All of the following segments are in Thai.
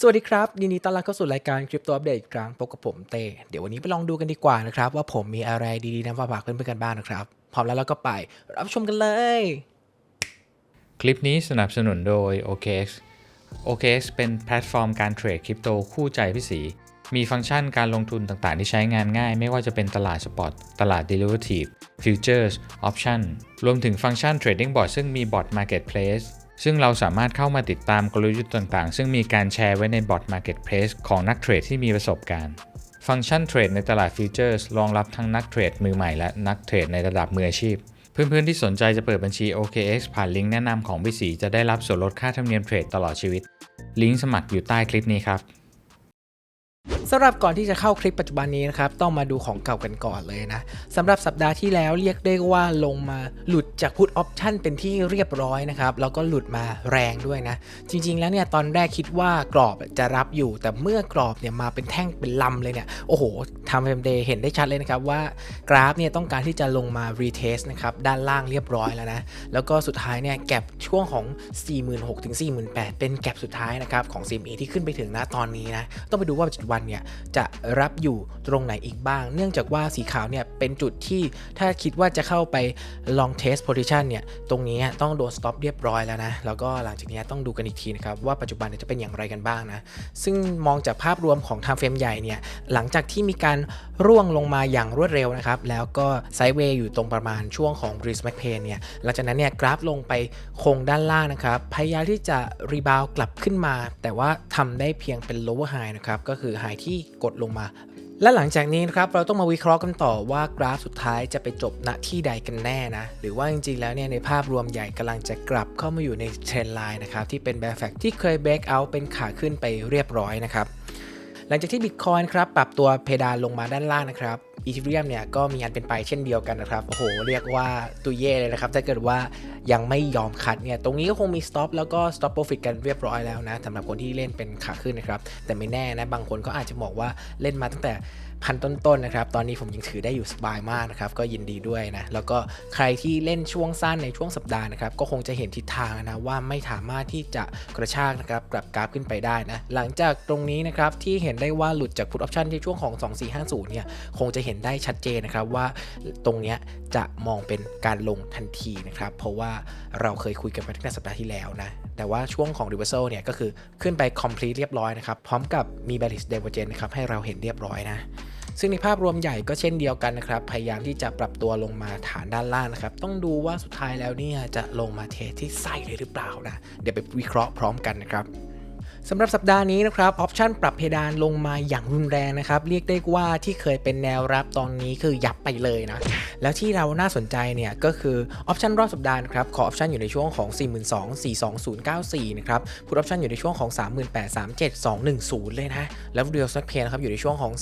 สวัสดีครับยินดีต้อนรับเข้าสู่รายการคริปโตอัปเดตอีกครั้งพบกับผมเต้เดี๋ยววันนี้ไปลองดูกันดีกว่านะครับ ว่าผมมีอะไรดีๆนำมาฝากเพื่อนๆกันบ้างนะครับ พร้อมแล้วเราก็ไปรับชมกันเลย คลิปนี้สนับสนุนโดย OKX OKX เป็นแพลตฟอร์มการเทรดคริปโตคู่ใจพี่สีมีฟังก์ชันการลงทุนต่างๆ ที่ใช้งานง่าย ไม่ว่าจะเป็นตลาดสปอต ตลาด Derivative Futures Option รวมถึงฟังก์ชัน Trading Bot ซึ่งมี Bot Marketplace ซึ่งเราสามารถเข้ามาติดตามกลยุทธ์ต่างๆ ซึ่งมีการแชร์ไว้ใน Bot Marketplace ของนักเทรดที่มีประสบการณ์ ฟังก์ชันเทรดในตลาดฟิวเจอร์สรองรับทั้งนักเทรดมือใหม่และนักเทรดในระดับมืออาชีพ เพื่อนๆที่สนใจจะเปิดบัญชี OKX ผ่านลิงก์แนะนำของพี่สีจะได้รับส่วนลดค่าธรรมเนียมเทรดตลอดชีวิต ลิงก์สมัครอยู่ใต้คลิปนี้ครับสำหรับก่อนที่จะเข้าคลิปปัจจุบันนี้นะครับ ต้องมาดูของเก่ากันก่อนเลยนะสำหรับสัปดาห์ที่แล้วเรียกได้ว่าลงมาหลุดจากพุทออปชั่นเป็นที่เรียบร้อยนะครับ แล้วก็หลุดมาแรงด้วยนะ จริง ๆ แล้วเนี่ยตอนแรกคิดว่ากรอบจะรับอยู่ แต่เมื่อกรอบเนี่ยมาเป็นแท่งเป็นลำเลยเนี่ยโอ้โหทำเฟมเดย์เห็นได้ชัดเลยนะครับว่ากราฟเนี่ยต้องการที่จะลงมารีเทสนะครับด้านล่างเรียบร้อยแล้วนะแล้วก็สุดท้ายเนี่ยแก็บช่วงของ 46,000ถึง48,000เป็นแก็บสุดท้ายนะครับของ CME ที่ขึ้นไปถึงณตอนนี้นะต้องไปดูว่าปัจจุบันเนี่ยจะรับอยู่ตรงไหนอีกบ้าง เนื่องจากว่าสีขาวเนี่ยเป็นจุดที่ถ้าคิดว่าจะเข้าไป long test position เนี่ยตรงนี้ต้องโดน stop เรียบร้อยแล้วนะ แล้วก็หลังจากนี้ต้องดูกันอีกทีนะครับว่าปัจจุบันจะเป็นอย่างไรกันบ้างนะ ซึ่งมองจากภาพรวมของ time frame ใหญ่เนี่ยหลังจากที่มีการร่วงลงมาอย่างรวดเร็วนะครับแล้วก็ไซด์เวย์อยู่ตรงประมาณช่วงของ Breeze m c p a n เนี่ยหลังจากนั้นเนี่ยกราฟลงไปคงด้านล่างนะครับพยายามที่จะรีบาวกลับขึ้นมา แต่ว่าทำได้เพียงเป็น lower high นะครับก็คือ high ที่กดลงมา และหลังจากนี้นะครับเราต้องมาวิเคราะห์กันต่อว่ากราฟสุดท้ายจะไปจบณที่ใดกันแน่นะ หรือว่าจริงๆ แล้วเนี่ยในภาพรวมใหญ่กำลังจะกลับเข้ามาอยู่ในเทรนไลน์นะครับที่เป็น bear fact ที่เคยแบ็กเอาท์เป็นขาขึ้นไปเรียบร้อยนะครับหลังจากที่บิตคอยนครับปรับตัวเพดานลงมาด้านล่างนะครับ อีเทเรียมเนี่ยก็มีอันเป็นไปเช่นเดียวกันนะครับ โอ้โห เรียกว่าตุยเย่เลยนะครับ ถ้าเกิดว่ายังไม่ยอมคัดเนี่ย ตรงนี้ก็คงมี stop แล้วก็ stop profit กันเรียบร้อยแล้วนะสำหรับคนที่เล่นเป็นขาขึ้นนะครับ แต่ไม่แน่นะ บางคนก็อาจจะบอกว่าเล่นมาตั้งแต่พันต้นๆนะครับ ตอนนี้ผมยังถือได้อยู่สบายมากนะครับ ก็ยินดีด้วยนะ แล้วก็ใครที่เล่นช่วงสั้นในช่วงสัปดาห์นะครับ ก็คงจะเห็นทิศทางนะว่าไม่สามารถที่จะกระชากนะครับกลับกราฟขึ้นไปได้นะ หลังจากตรงนี้นะครับที่เห็นได้ว่าหลุดจาก put option ที่ช่วงของ 2450เนี่ย คงจะเห็นได้ชัดเจนนะครับว่าตรงเนี้ยจะมองเป็นการลงทันทีนะครับ เพราะว่าเราเคยคุยกันไปตั้งแต่สัปดาห์ที่แล้วนะ แต่ว่าช่วงของ reversal เนี่ยก็คือขึ้นไป complete เรียบร้อยนะครับ พร้อมกับมี bearish divergence นะครับให้เราเห็นเรียบร้อยนะซึ่งในภาพรวมใหญ่ก็เช่นเดียวกันนะครับ พยายามที่จะปรับตัวลงมาฐานด้านล่างนะครับ ต้องดูว่าสุดท้ายแล้วเนี่ยจะลงมาเทที่ไส้เลยหรือเปล่านะ เดี๋ยวไปวิเคราะห์พร้อมกันนะครับ สำหรับสัปดาห์นี้นะครับออปชันปรับเพดานลงมาอย่างรุนแรงนะครับ เรียกได้ว่าที่เคยเป็นแนวรับตอนนี้คือยับไปเลยนะ แล้วที่เราน่าสนใจเนี่ยก็คือออปชันรอบสัปดาห์นะครับขอออปชันอยู่ในช่วงของ 42,42094 นะครับพุทออปชันอยู่ในช่วงของ 38,37210 เลยนะ แล้วเรียลสักเพนครับอยู่ในช่วงของ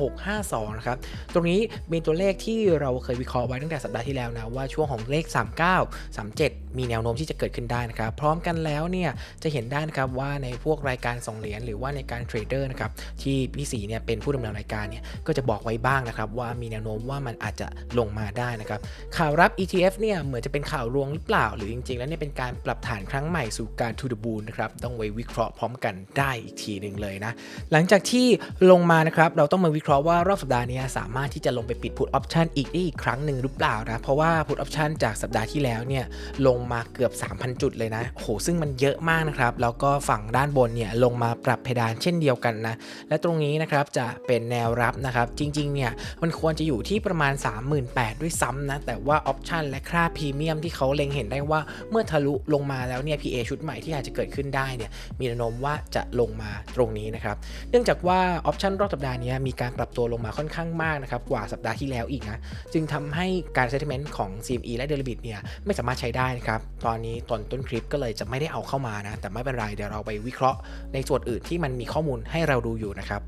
39652 นะครับ ตรงนี้มีตัวเลขที่เราเคยวิเคราะห์ไว้ตั้งแต่สัปดาห์ที่แล้วนะว่าช่วงของเลข 39 37 มีแนวโน้มที่จะเกิดขึ้นได้นะครับพร้อมกันแล้วเนี่ยจะเห็นได้นะครับว่าในพวกรายการส่งเหรียญหรือว่าในการเทรดเดอร์นะครับที่พี่สีเนี่ยเป็นผู้ดำเนินรายการเนี่ยก็จะบอกไว้บ้างนะครับว่ามีแนวโน้มว่ามันอาจจะลงมาได้นะครับข่าวรับ ETF เนี่ยเหมือนจะเป็นข่าวรวงหรือเปล่า หรือจริง ๆ แล้วเนี่ยเป็นการปรับฐานครั้งใหม่สู่การ to the moon นะครับต้องไว้วิเคราะห์พร้อมกันได้อีกทีหนึ่งเลยนะหลังจากที่ลงมานะครับเราต้องมาวิเคราะห์ว่ารอบสัปดาห์นี้สามารถที่จะลงไปปิด put option อีกได้อีกครั้งหนึ่งหรือเปล่านะเพราะว่า put option จากสัปดาห์ที่แล้วเนี่ยลงมาเกือบ 3,000 จุดเลยนะโอ้โหซึ่งมันเยอะมากนะครับแล้วก็ฝั่งด้านบนเนี่ยลงมาปรับเพดานเช่นเดียวกันนะ และตรงนี้นะครับจะเป็นแนวรับนะครับ จริงๆเนี่ยมันควรจะอยู่ที่ประมาณ 38,000ด้วยซ้ำนะ แต่ว่าออปชันและค่าพรีเมียมที่เขาเล็งเห็นได้ว่าเมื่อทะลุลงมาแล้วเนี่ย PA ชุดใหม่ที่อาจจะเกิดขึ้นได้เนี่ยมีแนวโน้มว่าจะลงมาตรงนี้นะครับ เนื่องจากว่าออปชันรอบสัปดาห์นี้มีการปรับตัวลงมาค่อนข้างมากนะครับกว่าสัปดาห์ที่แล้วอีกนะจึงทำให้การ settlement ของ CME และ Deribit เนี่ยไม่สามารถใช้ได้นะครับตอนนี้ตอนต้นคลิปก็เลยจะไม่ได้เอาเข้ามานะแต่ไม่เป็นไรเดี๋ยวเราไปวิเคราะห์ในส่วนอื่นที่มันมีข้อมูลให้เราดูอยู่นะครับ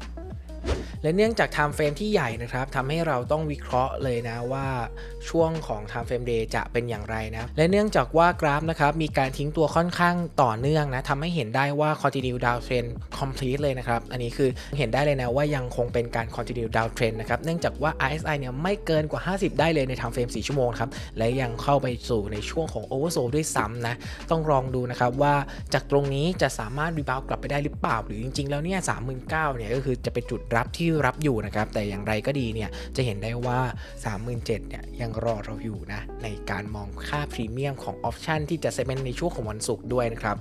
และเนื่องจาก time frame ที่ใหญ่นะครับทำให้เราต้องวิเคราะห์เลยนะว่าช่วงของ time frame day จะเป็นอย่างไรนะ และเนื่องจากว่ากราฟนะครับมีการทิ้งตัวค่อนข้างต่อเนื่องนะทำให้เห็นได้ว่า continue downtrend complete เลยนะครับ อันนี้คือเห็นได้เลยนะว่ายังคงเป็นการ continue downtrend นะครับเนื่องจากว่า RSI เนี่ยไม่เกินกว่า 50 ได้เลยใน time frame 4 ชั่วโมงครับและยังเข้าไปสู่ในช่วงของ oversold ด้วยซ้ำนะต้องลองดูนะครับว่าจากตรงนี้จะสามารถรีบาวกลับไปได้หรือเปล่า หรือจริง ๆ แล้วเนี่ย39,000เนี่ยก็คือจะเป็นจุดรบที่รับอยู่นะครับ แต่อย่างไรก็ดีเนี่ยจะเห็นได้ว่า 37,000เนี่ยยังรอเราอยู่นะในการมองค่าพรีเมียมของออปชันที่จะเซเป็นในช่วงของวันศุกร์ด้วยนะครับ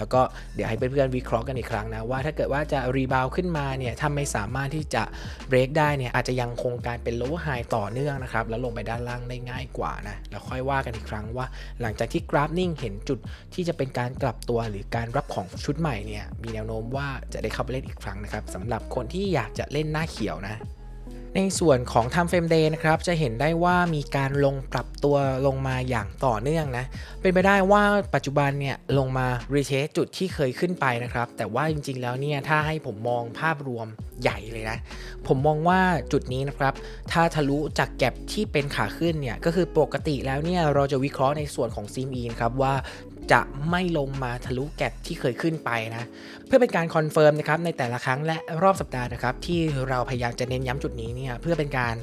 แล้วก็เดี๋ยวให้เพื่อนๆวิเคราะห์กันอีกครั้งนะว่าถ้าเกิดว่าจะรีบาวขึ้นมาเนี่ยถ้าไม่สามารถที่จะเบรกได้เนี่ยอาจจะยังคงการเป็น lower high ต่อเนื่องนะครับแล้วลงไปด้านล่างได้ง่ายกว่านะแล้วค่อยว่ากันอีกครั้งว่า หลังจากที่กราฟนิ่งเห็นจุดที่จะเป็นการกลับตัวหรือการรับของชุดใหม่เนี่ยมีแนวโน้มว่าจะได้เข้าไปเล่นอีกครั้งนะครับสำหรับคนที่อยากจะเล่นหน้าเขียวนะ ในส่วนของ Time Frame Day นะครับ จะเห็นได้ว่ามีการลงปรับตัวลงมาอย่างต่อเนื่องนะ เป็นไปได้ว่าปัจจุบันเนี่ยลงมา retest จุดที่เคยขึ้นไปนะครับ แต่ว่าจริงๆ แล้วเนี่ยถ้าให้ผมมองภาพรวมใหญ่เลยนะ ผมมองว่าจุดนี้นะครับ ถ้าทะลุจากแก็บที่เป็นขาขึ้นเนี่ย ก็คือปกติแล้วเนี่ยเราจะวิเคราะห์ในส่วนของ CME นะครับว่า จะไม่ลงมาทะลุแก็บที่เคยขึ้นไปนะเพื่อเป็นการคอนเฟิร์มนะครับในแต่ละครั้งและรอบสัปดาห์นะครับที่เราพยายามจะเน้นย้ำจุดนี้เนี่ยเพื่อเป็นการ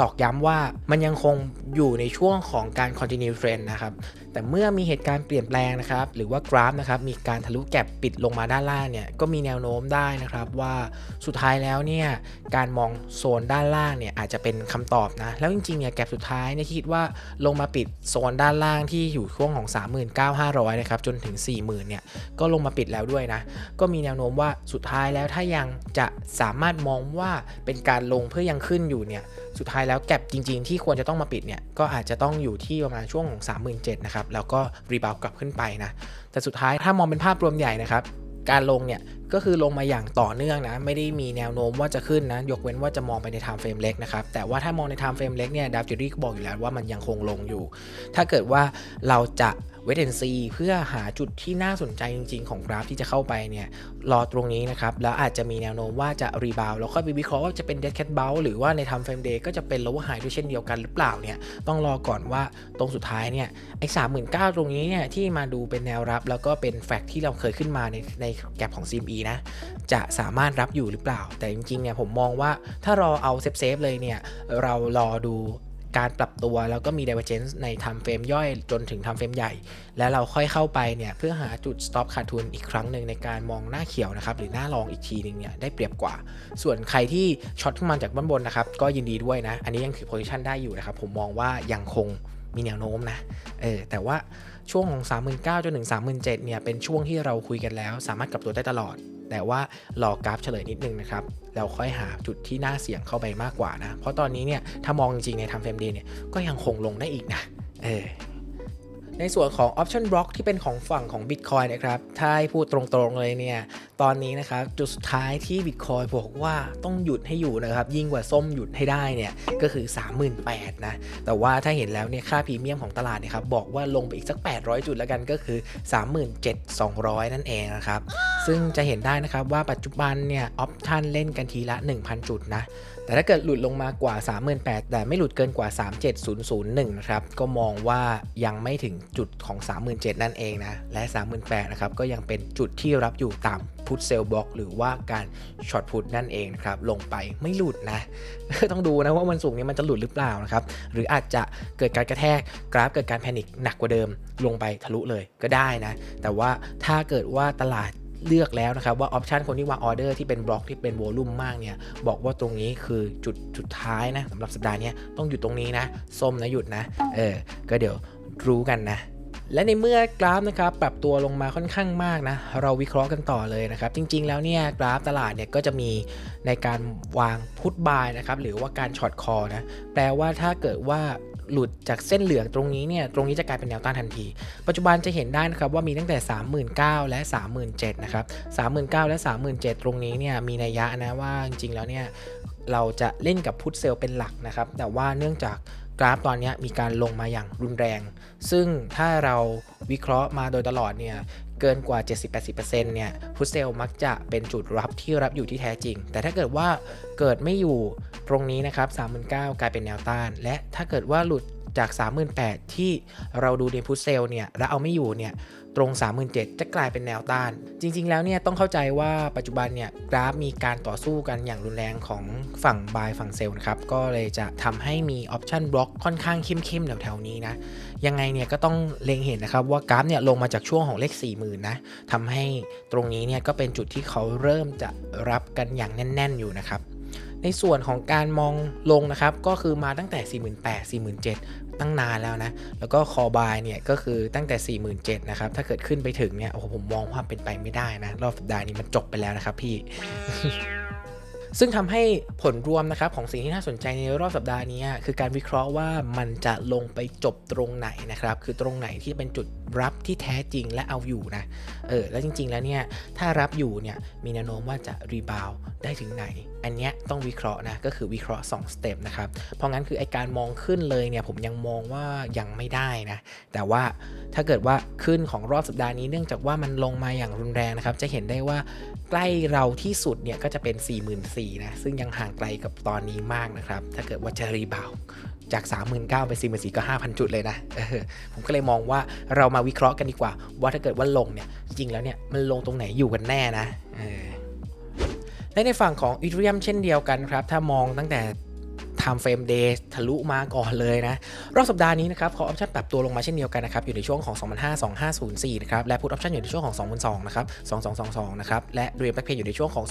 ตอกย้ำว่ามันยังคงอยู่ในช่วงของการ continue trend นะครับ แต่เมื่อมีเหตุการณ์เปลี่ยนแปลงนะครับหรือว่ากราฟนะครับมีการทะลุแก็บปิดลงมาด้านล่างเนี่ยก็มีแนวโน้มได้นะครับว่าสุดท้ายแล้วเนี่ยการมองโซนด้านล่างเนี่ยอาจจะเป็นคำตอบนะแล้วจริงๆเนี่ยแก็บสุดท้ายเนี่ยคิดว่าลงมาปิดโซนด้านล่างที่อยู่ช่วงของ 39,500นะครับจนถึง 40,000เนี่ยก็ลงมาปิดแล้วด้วยนะก็มีแนวโน้มว่าสุดท้ายแล้วถ้ายังจะสามารถมองว่าเป็นการลงเพื่อยังขึ้นอยู่เนี่ยสุดท้ายแล้วแก็บจริง ๆ ที่ควรจะต้องมาปิดเนี่ยก็อาจจะต้องอยู่ที่ประมาณช่วงของ 37,000นะครับแล้วก็รีบาวกลับขึ้นไปนะแต่สุดท้ายถ้ามองเป็นภาพรวมใหญ่นะครับการลงเนี่ยก็คือลงมาอย่างต่อเนื่องนะ ไม่ได้มีแนวโน้มว่าจะขึ้นนะ ยกเว้นว่าจะมองไปใน time frame เล็กนะครับ แต่ว่าถ้ามองใน time frame เล็กเนี่ยดาวจิรี่ก็บอกอยู่แล้วว่ามันยังคงลงอยู่ ถ้าเกิดว่าเราจะ เวทเอนซีเพื่อหาจุดที่น่าสนใจจริง ๆ ของกราฟที่จะเข้าไปเนี่ยรอตรงนี้นะครับ แล้วอาจจะมีแนวโน้มว่าจะรีบาวแล้วค่อยไปวิเคราะห์ว่าจะเป็น dead cat bounce หรือว่าใน time frame day ก็จะเป็น lower high ด้วยเช่นเดียวกันหรือเปล่าเนี่ยต้องรอก่อนว่าตรงสุดท้ายเนี่ยไอ้สามหมื่นเก้าตรงนี้เนี่ยที่มาดูเป็นแนวรับ แล้วก็เป็นแฟกต์ที่เราเคยขึ้นมาในในแกลบของ CME นะจะสามารถรับอยู่หรือเปล่า แต่จริงๆเนี่ยผมมองว่าถ้ารอเอาเซฟๆเลยเนี่ยเรารอดู การปรับตัวแล้วก็มี divergence ใน time frame ย่อยจนถึง time frame ใหญ่ แล้วเราค่อยเข้าไปเนี่ยเพื่อหาจุด stop ขาดทุนอีกครั้งหนึ่งในการมองหน้าเขียวนะครับหรือหน้ารองอีกทีหนึงเนี่ยได้เปรียบกว่า ส่วนใครที่ช็อตขึ้นมาจากด้านบนนะครับก็ยินดีด้วยนะ อันนี้ยังถือ position ได้อยู่นะครับผมมองว่ายังคงมีแนวโน้มนะ เออ แต่ว่าช่วงของ 39,000จนถึง 37,000เนี่ย เป็นช่วงที่เราคุยกันแล้ว สามารถกลับตัวได้ตลอด แต่ว่ารอกราฟเฉลยนิดนึงนะครับแล้วค่อยหาจุดที่น่าเสี่ยงเข้าไปมากกว่านะ เพราะตอนนี้เนี่ยถ้ามองจริงใน time frame day เนี่ยก็ยังคงลงได้อีกนะ เออในส่วนของ option block ที่เป็นของฝั่งของ Bitcoin นะครับ ถ้าให้พูดตรงๆเลยเนี่ย ตอนนี้นะครับ จุดสุดท้ายที่ Bitcoin บอกว่าต้องหยุดให้อยู่นะครับ ยิ่งกว่าส้มหยุดให้ได้เนี่ย ก็คือ 38,000นะ แต่ว่าถ้าเห็นแล้วเนี่ยค่าพรีเมียมของตลาดเนี่ยครับ บอกว่าลงไปอีกสัก 800 จุดแล้วกันก็คือ 37,200 นั่นเองนะครับ ซึ่งจะเห็นได้นะครับว่าปัจจุบันเนี่ยออปชันเล่นกันทีละ 1,000 จุดนะ แต่ถ้าเกิดหลุดลงมากว่า 38,000 แต่ไม่หลุดเกินกว่า 37001 นะครับ ก็มองว่ายังไม่ถึงจุดของ 37,000 นั่นเองนะ และ 38,000 นะครับ ก็ยังเป็นจุดที่รับอยู่ตามพุทเซลบล็อกหรือว่าการช็อตพุทนั่นเองนะครับ ลงไปไม่หลุดนะ ต้องดูนะว่ามันสูงนี้มันจะหลุดหรือเปล่านะครับ หรืออาจจะเกิดการกระแทกกราฟเกิดการแพนิคหนักกว่าเดิมลงไปทะลุเลยก็ได้นะ แต่ว่าถ้าเกิดว่าตลาด เลือกแล้วนะครับว่าออปชันคนที่วางออเดอร์ที่เป็นบล็อกที่เป็นโวลุ่มมากเนี่ยบอกว่าตรงนี้คือจุดจุดท้ายนะสำหรับสัปดาห์นี้ต้องหยุดตรงนี้นะส้มนะหยุดนะเออก็เดี๋ยวรู้กันนะและในเมื่อกราฟนะครับปรับตัวลงมาค่อนข้างมากนะเราวิเคราะห์กันต่อเลยนะครับ จริง ๆ แล้วเนี่ยกราฟตลาดเนี่ยก็จะมีในการวางพุทบายนะครับหรือว่าการช็อตคอนะแปลว่าถ้าเกิดว่า หลุดจากเส้นเหลืองตรงนี้เนี่ยตรงนี้จะกลายเป็นแนวต้านทันที ปัจจุบันจะเห็นได้นะครับว่ามีตั้งแต่ 39,000 และ 37,000 นะครับ 39,000 และ 37,000 ตรงนี้เนี่ยมีนัยยะนะว่าจริงๆแล้วเนี่ยเราจะเล่นกับพุทเซลเป็นหลักนะครับ แต่ว่าเนื่องจากกราฟตอนนี้มีการลงมาอย่างรุนแรง ซึ่งถ้าเราวิเคราะห์มาโดยตลอดเนี่ย เกินกว่า 70-80%เนี่ยพุตเซลมักจะเป็นจุดรับที่รับอยู่ที่แท้จริง แต่ถ้าเกิดว่าเกิดไม่อยู่ตรงนี้นะครับ39,000กลายเป็นแนวต้าน และถ้าเกิดว่าหลุดจาก 38,000 ที่เราดูในพุทเซลเนี่ย แล้วเอาไม่อยู่เนี่ย ตรง 37,000 จะกลายเป็นแนวต้าน จริง ๆ แล้วเนี่ยต้องเข้าใจว่าปัจจุบันเนี่ยกราฟมีการต่อสู้กันอย่างรุนแรงของฝั่งบายฝั่งเซลล์นะครับ ก็เลยจะทำให้มีออปชันบล็อกค่อนข้างเข้มๆแถวๆนี้นะ ยังไงเนี่ยก็ต้องเล็งเห็นนะครับว่ากราฟเนี่ยลงมาจากช่วงของเลข 40,000นะทำให้ตรงนี้เนี่ยก็เป็นจุดที่เขาเริ่มจะรับกันอย่างแน่น ๆ อยู่นะครับ ในส่วนของการมองลงนะครับ ก็คือมาตั้งแต่ 48,000 47,000 ตั้งนานแล้วนะ แล้วก็คอบายเนี่ยก็คือตั้งแต่ 47,000นะครับ ถ้าเกิดขึ้นไปถึงเนี่ย โอ้โห ผมมองว่าเป็นไปไม่ได้นะ รอบสัปดาห์นี้มันจบไปแล้วนะครับพี่ซึ่งทำให้ผลรวมนะครับของสิ่งที่น่าสนใจในรอบสัปดาห์นี้ คือการวิเคราะห์ว่ามันจะลงไปจบตรงไหนนะครับ คือตรงไหนที่เป็นจุดรับที่แท้จริงและเอาอยู่นะเออแล้วจริง ๆ แล้วเนี่ยถ้ารับอยู่เนี่ยมีแนวโน้มว่าจะรีบาวได้ถึงไหน อันเนี้ยต้องวิเคราะห์นะก็คือวิเคราะห์2สเต็ปนะครับเพราะงั้นคือไอการมองขึ้นเลยเนี่ยผมยังมองว่ายังไม่ได้นะแต่ว่าถ้าเกิดว่าขึ้นของรอบสัปดาห์นี้เนื่องจากว่ามันลงมาอย่างรุนแรงนะครับจะเห็นได้ว่าใกล้เราที่สุดเนี่ยก็จะเป็น 4 4 0 0 0นะซึ่งยังห่างไกลกับตอนนี้มากนะครับถ้าเกิดว่าจะรีบาวจาก 39,000ไป4 4 0 0 0ก็ 5,000 จุดเลยนะออผมก็เลยมองว่าเรามาวิเคราะห์กันดีกว่า ว่าถ้าเกิดว่าลงเนี่ยจริงแล้วเนี่ยมันลงตรงไหนอยู่กันแน่นะเออ และในฝั่งของอีเรียมเช่นเดียวกันครับ ถ้ามองตั้งแต่ time frame day ทะลุมาก่อนเลยนะ รอบสัปดาห์นี้นะครับขอออปชันปรับตัวลงมาเช่นเดียวกันนะครับ อยู่ในช่วงของ2005 2504 นะครับ และพุทออปชันอยู่ในช่วงของ 2002 นะครับ 2222 นะครับ และเรียนแบ็คเพย์อยู่ในช่วงของ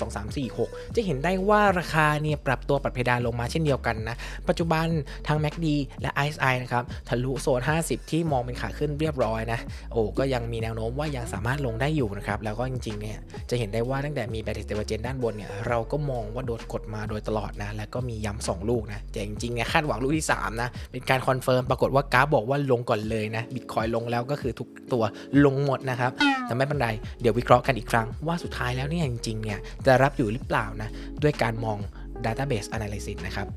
2346 จะเห็นได้ว่าราคาเนี่ยปรับตัวปรับเพดานลงมาเช่นเดียวกันนะ ปัจจุบันทาง MACD และ RSI นะครับ ทะลุโซน 50 ที่มองเป็นขาขึ้นเรียบร้อยนะ โอ้ ก็ยังมีแนวโน้มว่ายังสามารถลงได้อยู่นะครับ แล้วก็จริงๆ เนี่ย จะเห็นได้ว่าตั้งแต่มีแบตเตอร์เจนด้านบนเนี่ย เราก็มองว่าโดนกดมาโดยตลอดนะ แล้วก็มีย้ำสองลูกนะแต่จริงๆเนี่ยคาดหวังลูกที่ 3 นะ เป็นการคอนเฟิร์มปรากฏว่ากราฟบอกว่าลงก่อนเลยนะบิตคอยลงแล้วก็คือทุกตัวลงหมดนะครับ แต่ไม่เป็นไร เดี๋ยววิเคราะห์กันอีกครั้ง ว่าสุดท้ายแล้วเนี่ยจริงๆเนี่ยจะรับอยู่หรือเปล่านะ ด้วยการมอง Database Analysis นะครับ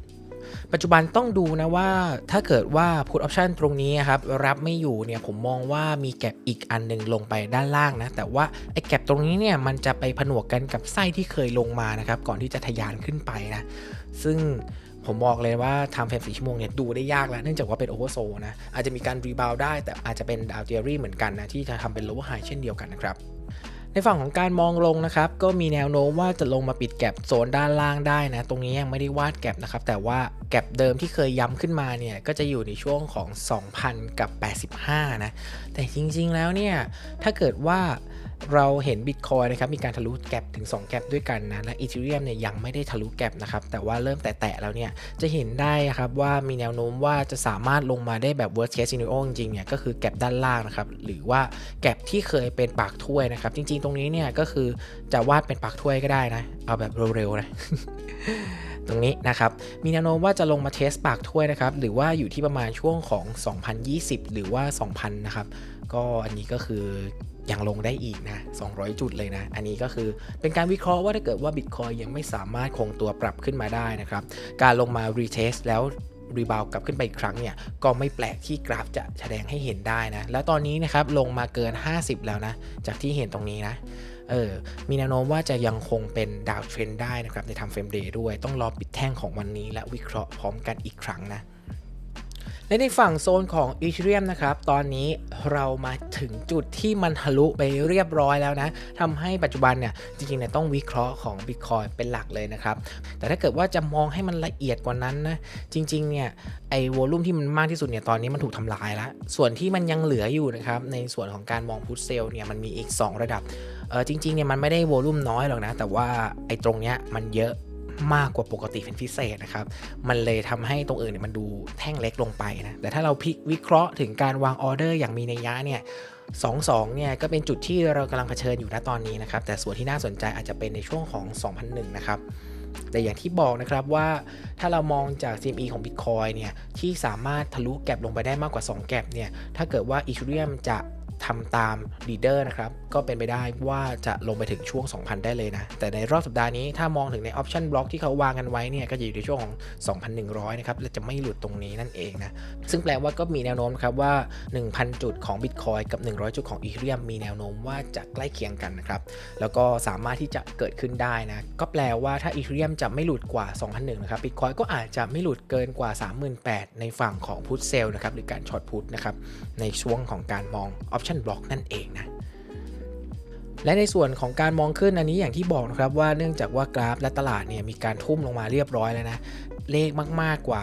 ปัจจุบันต้องดูนะว่าถ้าเกิดว่า put option ตรงนี้ครับรับไม่อยู่เนี่ยผมมองว่ามีแก็บอีกอันหนึ่งลงไปด้านล่างนะ แต่ว่าไอ้แก็บตรงนี้เนี่ยมันจะไปผนวกกันกับไส้ที่เคยลงมานะครับ ก่อนที่จะทะยานขึ้นไปนะ ซึ่ง ผมบอกเลยว่าทำเฟรมสีชั่วโมงเนี่ยดูได้ยากแล้ว เนื่องจากว่าเป็นโอเวอร์โซนะ อาจจะมีการรีบาวได้ แต่อาจจะเป็นดาวเทอรี่เหมือนกันนะ ที่จะทำเป็นโลว์ไฮเช่นเดียวกันนะครับในฝั่งของการมองลงนะครับก็มีแนวโน้มว่าจะลงมาปิดแก็บโซนด้านล่างได้นะ ตรงนี้ยังไม่ได้วาดแก็บนะครับ แต่ว่าแก็บเดิมที่เคยย้ำขึ้นมาเนี่ยก็จะอยู่ในช่วงของ 2,000 กับ 85 นะ แต่จริงๆแล้วเนี่ยถ้าเกิดว่า เราเห็น Bitcoin นะครับมีการทะลุแก็บถึง 2 แก็บด้วยกันนะและ Ethereum เนี่ยยังไม่ได้ทะลุแก็บนะครับแต่ว่าเริ่มแตะๆแล้วเนี่ยจะเห็นได้ครับว่ามีแนวโน้มว่าจะสามารถลงมาได้แบบ worst case scenario จริงๆเนี่ยก็คือแก็บด้านล่างนะครับหรือว่าแก็บที่เคยเป็นปากถ้วยนะครับจริงๆ ตรงนี้เนี่ยก็คือจะวาดเป็นปากถ้วยก็ได้นะเอาแบบเร็วๆนะตรงนี้นะครับ มีแนวโน้มว่าจะลงมาเทสปากถ้วยนะครับ หรือว่าอยู่ที่ประมาณช่วงของ 2020 หรือว่า 2,000 นะครับ ก็อันนี้ก็คือ ยังลงได้อีกนะ 200 จุดเลยนะ อันนี้ก็คือเป็นการวิเคราะห์ว่าถ้าเกิดว่า Bitcoin ยังไม่สามารถคงตัวปรับขึ้นมาได้นะครับ การลงมา retest แล้วรีบาวกลับขึ้นไปอีกครั้งเนี่ย ก็ไม่แปลกที่กราฟจะแสดงให้เห็นได้นะ แล้วตอนนี้นะครับ ลงมาเกิน 50 แล้วนะ จากที่เห็นตรงนี้นะเออ มีแนวโน้มว่าจะยังคงเป็นดาวเทรนได้นะครับ ในทำเฟรมเดย์ด้วย ต้องรอปิดแท่งของวันนี้และวิเคราะห์พร้อมกันอีกครั้งนะ และในฝั่งโซนของ Ethereum นะครับ ตอนนี้เรามาถึงจุดที่มันทะลุไปเรียบร้อยแล้วนะทำให้ปัจจุบันเนี่ย จริงๆเนี่ยต้องวิเคราะห์ของ Bitcoin เป็นหลักเลยนะครับ แต่ถ้าเกิดว่าจะมองให้มันละเอียดกว่านั้นนะ จริงๆ เนี่ยไอ้วอลุ่มที่มันมากที่สุดเนี่ยตอนนี้มันถูกทำลายแล้ว ส่วนที่มันยังเหลืออยู่นะครับ ในส่วนของการมองพุทเซลเนี่ยมันมีอีก 2 ระดับเออจริงๆเนี่ยมันไม่ได้วอลุ่มน้อยหรอกนะ แต่ว่าไอ้ตรงเนี้ยมันเยอะ มากกว่าปกติเป็นพิเศษนะครับ มันเลยทำให้ตรงอื่นเนี่ยมันดูแท่งเล็กลงไปนะ แต่ถ้าเราพิกวิเคราะห์ถึงการวางออเดอร์อย่างมีนัยยะเนี่ย22เนี่ยก็เป็นจุดที่เรากำลังเผชิญอยู่ณตอนนี้นะครับ แต่ส่วนที่น่าสนใจอาจจะเป็นในช่วงของ 2001 นะครับแต่อย่างที่บอกนะครับว่าถ้าเรามองจาก CME ของ Bitcoin เนี่ยที่สามารถทะลุแก็บลงไปได้มากกว่า 2 แก็บเนี่ยถ้าเกิดว่า Ethereum จะ ทำตามลีดเดอร์นะครับ ก็เป็นไปได้ว่าจะลงไปถึงช่วง 2,000 ได้เลยนะ แต่ในรอบสัปดาห์นี้ถ้ามองถึงในออปชันบล็อกที่เขาวางกันไว้เนี่ย ก็จะอยู่ในช่วงของ 2,100 นะครับ และจะไม่หลุดตรงนี้นั่นเองนะ ซึ่งแปลว่าก็มีแนวโน้มครับว่า 1,000 จุดของ Bitcoin กับ 100 จุดของ Ethereum มีแนวโน้มว่าจะใกล้เคียงกันนะครับ แล้วก็สามารถที่จะเกิดขึ้นได้นะ ก็แปลว่าถ้า Ethereum จะไม่หลุดกว่า 2,001นะครับ Bitcoin ก็อาจจะไม่หลุดเกินกว่า 38,000ในฝั่งของพุทเซลนะครับหรือการช็อตพุทนะครับในช่วงของการมอง Option Block นั่นเองนะและในส่วนของการมองขึ้นอันนี้อย่างที่บอกนะครับว่าเนื่องจากว่ากราฟและตลาดเนี่ยมีการทุ่มลงมาเรียบร้อยแล้วนะเลขมากๆกว่า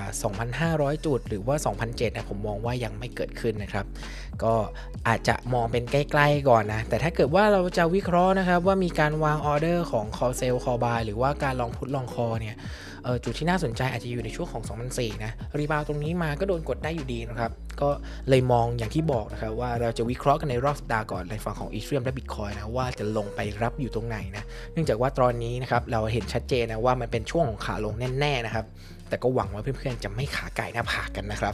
2,500 จุด หรือว่า 2,007นะผมมองว่ายังไม่เกิดขึ้นนะครับ ก็อาจจะมองเป็นใกล้ๆก่อนนะ แต่ถ้าเกิดว่าเราจะวิเคราะห์นะครับว่ามีการวางออเดอร์ของ call sell call buy หรือว่าการลองพุทลองคอเนี่ย จุดที่น่าสนใจอาจจะอยู่ในช่วงของ 2004นะรีบาวตรงนี้มาก็โดนกดได้อยู่ดีนะครับ ก็เลยมองอย่างที่บอกนะครับว่าเราจะวิเคราะห์กันในรอบสัปดาห์ก่อนในฝั่งของ Ethereum และ Bitcoin นะว่าจะลงไปรับอยู่ตรงไหนนะเนื่องจากว่าตอนนี้นะครับเราเห็นชัดเจนนะว่ามันเป็นช่วงของขาลงแน่ๆนะครับแต่ก็หวังว่าเพื่อนๆจะไม่ขาไก่หน้าผากกันนะครับ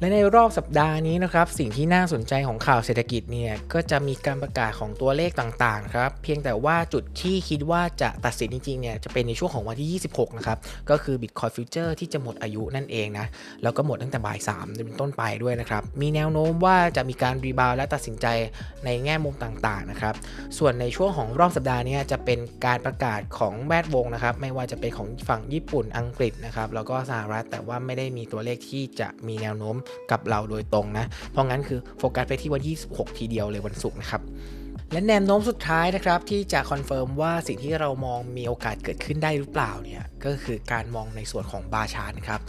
และในรอบสัปดาห์นี้นะครับสิ่งที่น่าสนใจของข่าวเศรษฐกิจเนี่ยก็จะมีการประกาศของตัวเลขต่างๆครับเพียงแต่ว่าจุดที่คิดว่าจะตัดสินจริงๆเนี่ยจะเป็นในช่วงของวันที่ 26 นะครับก็คือ Bitcoin Future ที่จะหมดอายุนั่นเองนะแล้วก็หมดตั้งแต่บ่าย3เป็นต้นไปด้วยนะครับมีแนวโน้มว่าจะมีการรีบาวและตัดสินใจในแง่มุมต่างๆนะครับส่วนในช่วงของรอบสัปดาห์นี้จะเป็นการประกาศของแวดวงนะครับไม่ว่าจะเป็นของฝั่งญี่ปุ่นอังกฤษนะครับแล้วก็สหรัฐแต่ว่าไม่ได้มีตัวเลขที่จะมีแนวโน้มกับเราโดยตรงนะ เพราะงั้นคือโฟกัสไปที่วันที่26 ทีเดียวเลยวันศุกร์นะครับและแนวโน้มสุดท้ายนะครับที่จะคอนเฟิร์มว่าสิ่งที่เรามองมีโอกาสเกิดขึ้นได้หรือเปล่าเนี่ยก็คือการมองในส่วนของบาชาร์นครับ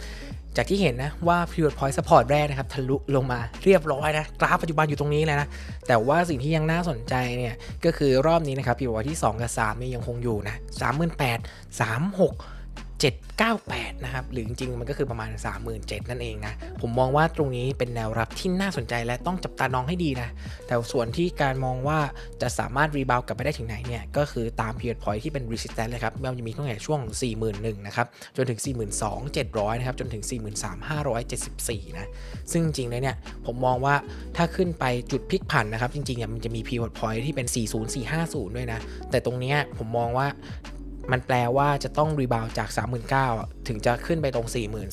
จากที่เห็นนะว่า Pivot Point Support แรกนะครับทะลุลงมาเรียบร้อยนะกราฟปัจจุบันอยู่ตรงนี้เลยนะ แต่ว่าสิ่งที่ยังน่าสนใจเนี่ยก็คือรอบนี้นะครับ Pivot Point ที่ 2 กับ 3 นี่ยังคงอยู่นะ 3.8 36 798 นะครับ หรือจริงๆ มันก็คือประมาณ 37,000 นั่นเองนะ ผมมองว่าตรงนี้เป็นแนวรับที่น่าสนใจและต้องจับตานองให้ดีนะ แต่ส่วนที่การมองว่าจะสามารถรีบาวกลับไปได้ถึงไหนเนี่ย ก็คือตาม period point ที่เป็น resistance เลยครับมันจะมีตั้งแต่ช่วง 41,000 นะครับ จนถึง 42,700 นะครับ จนถึง 43,574 นะ ซึ่งจริงๆเลยเนี่ย ผมมองว่าถ้าขึ้นไปจุดพลิกผันนะครับ จริงๆอะมันจะมี period point ที่เป็น 40450 ด้วยนะ แต่ตรงเนี้ยผมมองว่า มันแปลว่าจะต้องรีบาวจาก 39,000อะถึงจะขึ้นไปตรง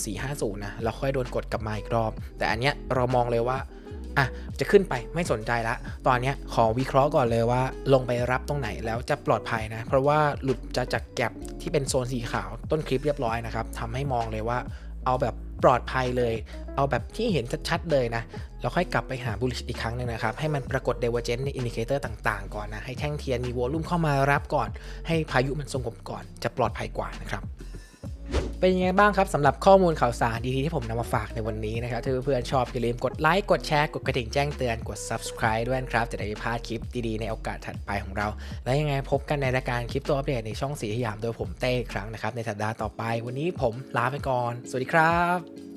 4450นะแล้วค่อยโดนกดกลับมาอีกรอบ แต่อันเนี้ยเรามองเลยว่าอะจะขึ้นไปไม่สนใจละ ตอนเนี้ยขอวิเคราะห์ก่อนเลยว่า ลงไปรับตรงไหนแล้วจะปลอดภัยนะ เพราะว่าหลุดจะจากแก็บที่เป็นโซนสีขาวต้นคลิปเรียบร้อยนะครับทำให้มองเลยว่า เอาแบบปลอดภัยเลย เอาแบบที่เห็นชัดๆเลยนะ แล้วค่อยกลับไปหา bullish อีกครั้งหนึงนะครับ ให้มันปรากฏ divergence ในอินดิเคเตอร์ต่างๆ ก่อนนะ ให้แท่งเทียนมีวอลุ่มเข้ามารับก่อน ให้พายุมันสงบก่อน จะปลอดภัยกว่านะครับเป็นยังไงบ้างครับสำหรับข้อมูลข่าวสารดีๆที่ผมนำมาฝากในวันนี้นะครับถ้าเพื่อนๆชอบอย่าลืมกดไลค์กดแชร์กดกระดิ่งแจ้งเตือนกด subscribe ด้วยนะครับ จะได้ไม่พลาดคลิปดีๆในโอกาสถัดไปของเรา และยังไงพบกันในรายการคลิปตัวอัปเดตในช่องสีสยามโดยผมเต้อีกครั้งนะครับในสัปดาห์ต่อไป วันนี้ผมลาไปก่อน สวัสดีครับ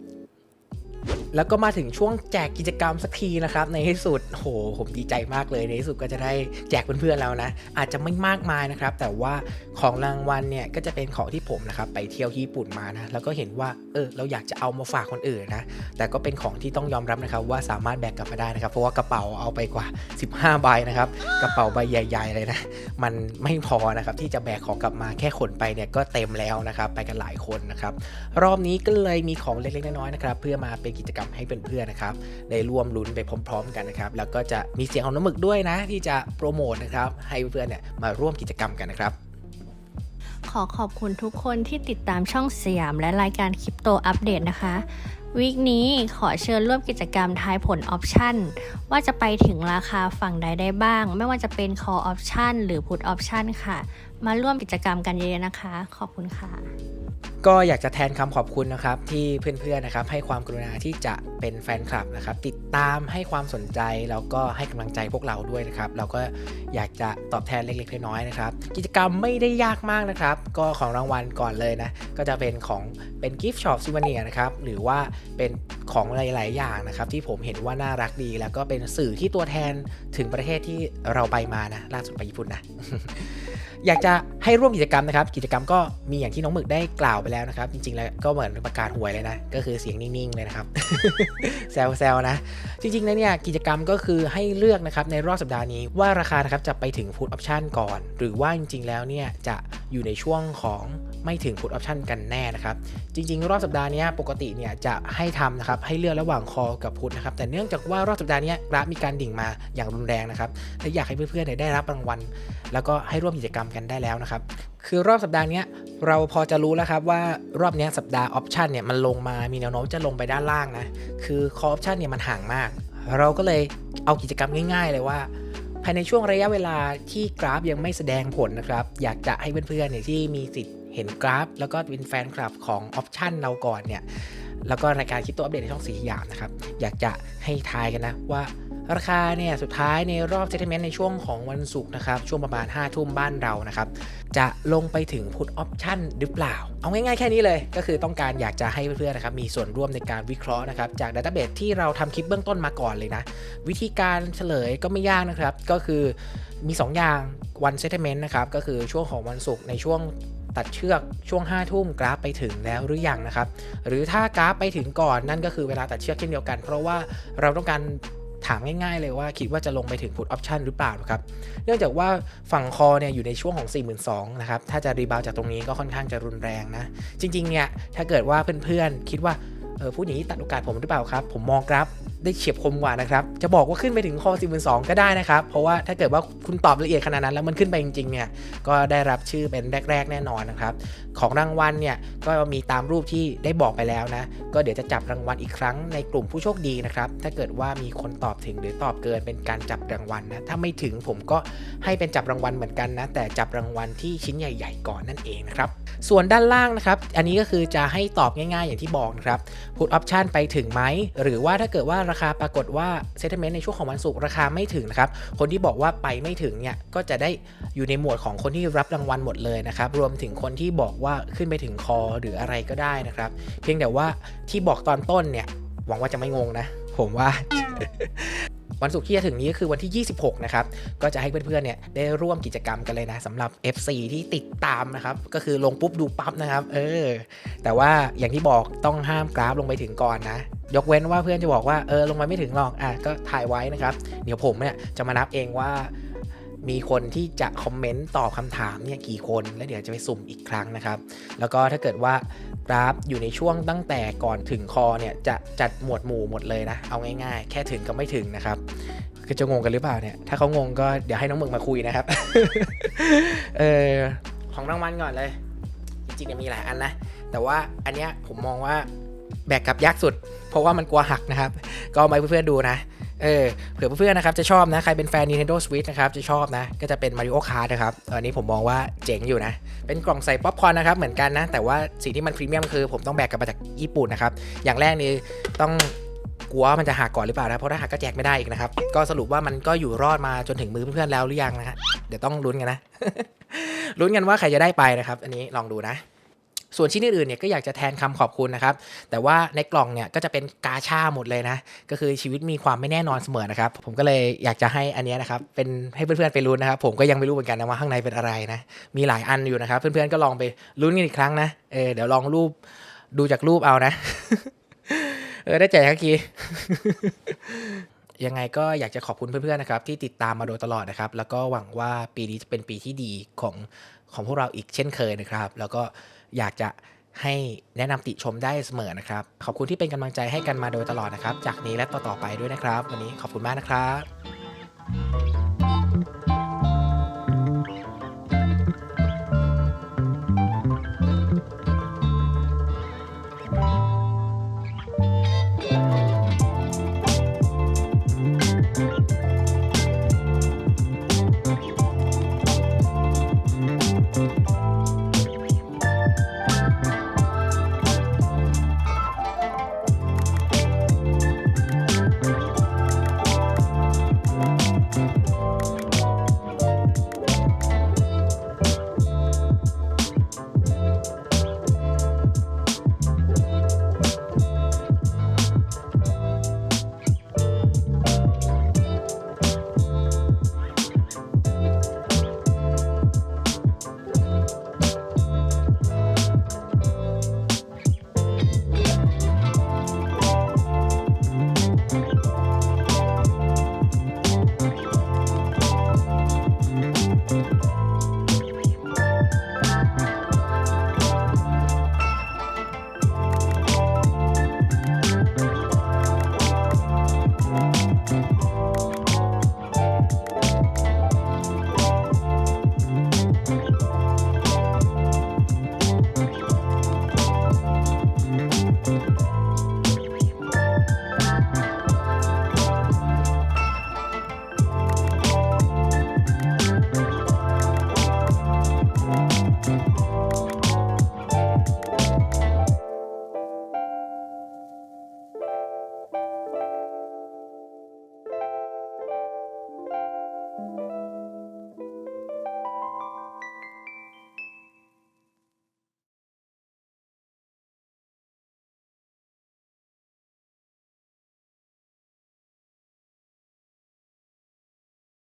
แล้วก็มาถึงช่วงแจกกิจกรรมสักทีนะครับ ในที่สุดโหผมดีใจมากเลยในที่สุดก็จะได้แจกเพื่อนๆแล้วนะ อาจจะไม่มากมายนะครับ แต่ว่าของรางวัลเนี่ยก็จะเป็นของที่ผมนะครับไปเที่ยวญี่ปุ่นมานะแล้วก็เห็นว่าเออเราอยากจะเอามาฝากคนอื่นนะแต่ก็เป็นของที่ต้องยอมรับนะครับ ว่าสามารถแบกกลับมาได้นะครับ เพราะว่ากระเป๋าเอาไปกว่า 15 ใบนะครับ กระเป๋าใบใหญ่ๆเลยนะมันไม่พอนะครับที่จะแบกของกลับมาแค่ขนไปเนี่ยก็เต็มแล้วนะครับ ไปกันหลายคนนะครับรอบนี้ก็เลยมีของเล็กๆน้อยๆนะครับ เพื่อมาเป็นกิจกรรมให้เพื่อนๆนะครับ ได้ร่วมลุ้นไปพร้อม ๆ กันนะครับ แล้วก็จะมีเสียงของน้ำหมึกด้วยนะ ที่จะโปรโมทนะครับ ให้เพื่อนๆเนี่ยมาร่วมกิจกรรมกันนะครับขอขอบคุณทุกคนที่ติดตามช่องสยามและรายการคริปโตอัปเดตนะคะ วีคนี้ขอเชิญร่วมกิจกรรมทายผลออปชันว่าจะไปถึงราคาฝั่งใดได้บ้าง ไม่ว่าจะเป็น call option หรือ put option ค่ะ มาร่วมกิจกรรมกันเยอะๆนะคะ ขอบคุณค่ะ ก็อยากจะแทนคำขอบคุณนะครับ ที่เพื่อนๆนะครับ ให้ความกรุณาที่จะเป็นแฟนคลับนะครับ ติดตามให้ความสนใจแล้วก็ให้กำลังใจพวกเราด้วยนะครับ เราก็อยากจะตอบแทนเล็กๆน้อยๆนะครับ กิจกรรมไม่ได้ยากมากนะครับ ก็ของรางวัลก่อนเลยนะ ก็จะเป็นของเป็นกิฟต์ช็อปซูเวเนียนะครับหรือว่าเป็นของหลาย ๆ อย่างนะครับ ที่ผมเห็นว่าน่ารักดี แล้วก็เป็นสื่อที่ตัวแทนถึงประเทศที่เราไปมานะล่าสุดไปญี่ปุ่นนะ อยากจะให้ร่วมกิจกรรมนะครับ กิจกรรมก็มีอย่างที่น้องหมึกได้กล่าวไปแล้วนะครับ จริงๆแล้วก็เหมือนประกาศหวยเลยนะ ก็คือเสียงนิ่งๆเลยนะครับแซวๆนะ จริงๆแล้วเนี่ยกิจกรรมก็คือให้เลือกนะครับในรอบสัปดาห์นี้ว่าราคานะครับจะไปถึง Put Option ก่อน หรือว่าจริงๆแล้วเนี่ยจะอยู่ในช่วงของไม่ถึง Put Option กันแน่นะครับ จริง ๆ รอบสัปดาห์นี้ปกติเนี่ยจะให้ทำนะครับให้เลือกระหว่างคอกับพุทนะครับแต่เนื่องจากว่ารอบสัปดาห์นี้กราฟมีการดิ่งมาอย่างรุนแรงนะครับและอยากให้เพื่อนๆได้รับรางวัลแล้วก็ให้ร่วมกิจกรรมกันได้แล้วนะครับ คือรอบสัปดาห์นี้เราพอจะรู้แล้วครับว่ารอบนี้สัปดาห์ออปชันเนี่ยมันลงมามีแนวโน้มจะลงไปด้านล่างนะ คือคอออปชันเนี่ยมันห่างมาก เราก็เลยเอากิจกรรมง่าย ๆ เลยว่า ภายในช่วงระยะเวลาที่กราฟยังไม่แสดงผลนะครับ อยากจะให้เพื่อนๆเนี่ยที่มีสิทธิ์เห็นกราฟ แล้วก็เป็นแฟนคลับของออปชันเราก่อนเนี่ยแล้วก็รายการคลิปตัวอัปเดตในช่องสีสยามนะครับ อยากจะให้ทายกันนะว่า ราคาเนี่ยสุดท้ายในรอบเซ t เ m เมนต์ในช่วงของวันศุกร์นะครับ ช่วงประมาณ 5 ทุ่มบ้านเรานะครับ จะลงไปถึงพุทออปชั่นหรือเปล่า เอาง่ายๆแค่นี้เลย ก็คือต้องการอยากจะให้เพื่อนๆนะครับมีส่วนร่วมในการวิเคราะห์นะครับ จากดัตตอร์เบสที่เราทำคลิปเบื้องต้นมาก่อนเลยนะ วิธีการเฉลยก็ไม่ยากนะครับ ก็คือมี 2 อย่างวันเซ t เ m เมนต์นะครับก็คือช่วงของวันศุกร์ในช่วงตัดเชือกช่วง 5 ทุ่มกราฟไปถึงแล้วหรือยังนะครับ หรือถ้ากราฟไปถึงก่อนนั่นก็คือเวลาตัดเชือกเช่นเดียวกัน เพราะว่าเราต้องการ ถามง่ายๆเลยว่าคิดว่าจะลงไปถึงพุทออปชันหรือเปล่าครับ เนื่องจากว่าฝั่งคอเนี่ยอยู่ในช่วงของ 42,000นะครับ ถ้าจะรีบาวจากตรงนี้ก็ค่อนข้างจะรุนแรงนะ จริงๆเนี่ยถ้าเกิดว่าเพื่อนๆคิดว่าเออพูดอย่างนี้ตัดโอกาสผมหรือเปล่าครับ ผมมองกราฟ ได้เฉียบคมกว่านะครับ จะบอกว่าขึ้นไปถึงคอ42ก็ได้นะครับ เพราะว่าถ้าเกิดว่าคุณตอบละเอียดขนาดนั้น แล้วมันขึ้นไปจริงๆเนี่ย ก็ได้รับชื่อเป็นแรก ๆ แน่นอนนะครับ ของรางวัลเนี่ย ก็มีตามรูปที่ได้บอกไปแล้วนะ ก็เดี๋ยวจะจับรางวัลอีกครั้งในกลุ่มผู้โชคดีนะครับ ถ้าเกิดว่ามีคนตอบถึงหรือตอบเกินเป็นการจับรางวัลนะ ถ้าไม่ถึงผมก็ให้เป็นจับรางวัลเหมือนกันนะ แต่จับรางวัลที่ชิ้นใหญ่ ๆ ก่อนนั่นเองนะครับ ส่วนด้านล่างนะครับ อันนี้ก็คือจะให้ตอบง่าย ๆ อย่างที่บอกนะครับ put option ไปถึงไหมหรือว่าถ้าเกิดว่าราคาปรากฏว่า settlement ในช่วงของวันศุกร์ราคาไม่ถึงนะครับ คนที่บอกว่าไปไม่ถึงเนี่ยก็จะได้อยู่ในหมวดของคนที่รับรางวัลหมดเลยนะครับ รวมถึงคนที่บอกว่าขึ้นไปถึงคอหรืออะไรก็ได้นะครับ เพียงแต่ว่าที่บอกตอนต้นเนี่ยหวังว่าจะไม่งงนะ ผมว่าวันศุกร์ที่จะถึงนี้ก็คือวันที่ 26 นะครับ ก็จะให้เพื่อนๆ เนี่ยได้ร่วมกิจกรรมกันเลยนะสำหรับ FC ที่ติดตามนะครับ ก็คือลงปุ๊บดูปั๊บนะครับ เออ แต่ว่าอย่างที่บอกต้องห้ามกราฟลงไปถึงก่อนนะ ยกเว้นว่าเพื่อนจะบอกว่าเออลงไปไม่ถึงหรอกอะก็ถ่ายไว้นะครับ เดี๋ยวผมเนี่ยจะมานับเองว่ามีคนที่จะคอมเมนต์ตอบคำถามเนี่ยกี่คน แล้วเดี๋ยวจะไปสุ่มอีกครั้งนะครับ แล้วก็ถ้าเกิดว่ากราฟอยู่ในช่วงตั้งแต่ก่อนถึงคอเนี่ยจะจัดหมวดหมู่หมดเลยนะ เอาง่ายๆ แค่ถึงกับไม่ถึงนะครับคือจะงงกันหรือเปล่าเนี่ย ถ้าเขางงก็เดี๋ยวให้น้องมึงมาคุยนะครับ เออของรางวัลก่อนเลย จริงๆมีหลายอันนะ แต่ว่าอันเนี้ยผมมองว่า แบกกลับยากสุด เพราะว่ามันกลัวหักนะครับ ก็เอามาเพื่อนๆดูนะ เออเผื่อเพื่อนๆนะครับจะชอบนะ ใครเป็นแฟน Nintendo Switch นะครับ จะชอบนะ ก็จะเป็น Mario Kart นะครับอันนี้ผมมองว่าเจ๋งอยู่นะ เป็นกล่องใส่ป๊อปคอร์นนะครับ เหมือนกันนะ แต่ว่าสิ่งที่มันพรีเมียมคือผมต้องแบกกลับมาจากญี่ปุ่นนะครับ อย่างแรกนี่ต้องกลัวมันจะหักก่อนหรือเปล่านะ เพราะถ้าหักก็แจกไม่ได้อีกนะครับ ก็สรุปว่ามันก็อยู่รอดมาจนถึงมือเพื่อนๆแล้วหรือยังนะฮะ เดี๋ยวต้องลุ้นกันนะ ลุ้นกันว่าใครจะได้ไปนะครับ อันนี้ลองดูนะ ส่วนชิ้นอื่นๆเนี่ยก็อยากจะแทนคำขอบคุณนะครับ แต่ว่าในกล่องเนี่ยก็จะเป็นกาชาหมดเลยนะ ก็คือชีวิตมีความไม่แน่นอนเสมอนะครับ ผมก็เลยอยากจะให้อันนี้นะครับ เป็นให้เพื่อนๆไปลุ้นนะครับ ผมก็ยังไม่รู้เหมือนกันนะว่าข้างในเป็นอะไรนะ มีหลายอันอยู่นะครับ เพื่อนๆก็ลองไปลุ้นกันอีกครั้งนะ เออเดี๋ยวลองรูปดูจากรูปเอานะ เออได้แจครับกียังไงก็อยากจะขอบคุณเพื่อนๆนะครับ ที่ติดตามมาโดยตลอดนะครับ แล้วก็หวังว่าปีนี้จะเป็นปีที่ดีของของพวกเราอีกเช่นเคยนะครับ แล้วก็ อยากจะให้แนะนำติชมได้เสมอนะครับ ขอบคุณที่เป็นกำลังใจให้กันมาโดยตลอดนะครับ จากนี้และต่อๆไปด้วยนะครับ วันนี้ขอบคุณมากนะครับ